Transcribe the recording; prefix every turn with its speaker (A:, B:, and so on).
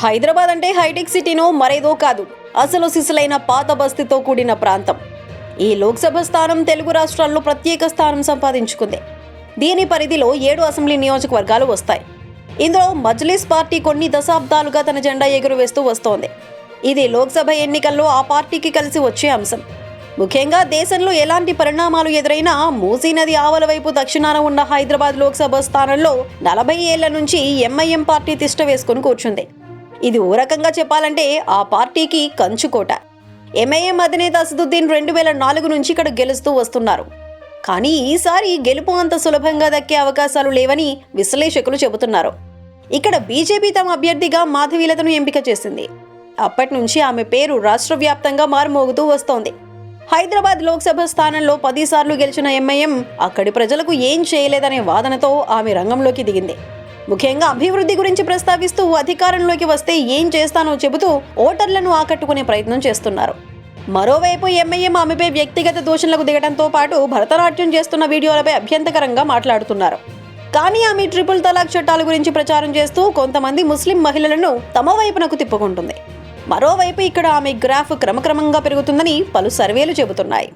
A: హైదరాబాద్ అంటే హైటెక్ సిటీనో మరేదో కాదు. అసలు సిసలైన పాత బస్తీతో కూడిన ప్రాంతం. ఈ లోక్సభ స్థానం తెలుగు రాష్ట్రాల్లో ప్రత్యేక స్థానం సంపాదించుకుంది. దీని పరిధిలో ఏడు అసెంబ్లీ నియోజకవర్గాలు వస్తాయి. ఇందులో మజ్లిస్ పార్టీ కొన్ని దశాబ్దాలుగా తన జెండా ఎగురవేస్తూ వస్తోంది. ఇది లోక్సభ ఎన్నికల్లో ఆ పార్టీకి కలిసి వచ్చే అంశం. ముఖ్యంగా దేశంలో ఎలాంటి పరిణామాలు ఎదురైనా మూసీ నది ఆవల వైపు దక్షిణాన ఉన్న హైదరాబాద్ లోక్సభ స్థానంలో నలభై ఏళ్ళ నుంచి ఎంఐఎం పార్టీ తిష్ట వేసుకుని కూర్చుంది. ఇది ఓ రకంగా చెప్పాలంటే ఆ పార్టీకి కంచుకోట ఎంఐఎం అధినేత అసదుద్దీన్ రెండు వేల నాలుగు నుంచి ఇక్కడ గెలుస్తూ వస్తున్నారు. కానీ ఈసారి గెలుపు అంత సులభంగా దక్కే అవకాశాలు లేవని విశ్లేషకులు చెబుతున్నారు. ఇక్కడ బీజేపీ తమ అభ్యర్థిగా మాధవీలతను ఎంపిక చేసింది. అప్పటి నుంచి ఆమె పేరు రాష్ట్ర వ్యాప్తంగా మారుమోగుతూ వస్తోంది. హైదరాబాద్ లోక్సభ స్థానంలో పదిసార్లు గెలిచిన ఎంఐఎం అక్కడి ప్రజలకు ఏం చేయలేదనే వాదనతో ఆమె రంగంలోకి దిగింది. ముఖ్యంగా అభివృద్ధి గురించి ప్రస్తావిస్తూ అధికారంలోకి వస్తే ఏం చేస్తానో చెబుతూ ఓటర్లను ఆకట్టుకునే ప్రయత్నం చేస్తున్నారు. మరోవైపు ఎంఐఎం ఆమెపై వ్యక్తిగత దూషణలకు దిగడంతో పాటు భరతనాట్యం చేస్తున్న వీడియోలపై అభ్యంతకరంగా మాట్లాడుతున్నారు. కానీ ఆమె ట్రిపుల్ తలాక్ చట్టాల గురించి ప్రచారం చేస్తూ కొంతమంది ముస్లిం మహిళలను తమ వైపునకు తిప్పుకుంటుంది. మరోవైపు ఇక్కడ ఆమె గ్రాఫ్ క్రమక్రమంగా పెరుగుతుందని పలు సర్వేలు చెబుతున్నాయి.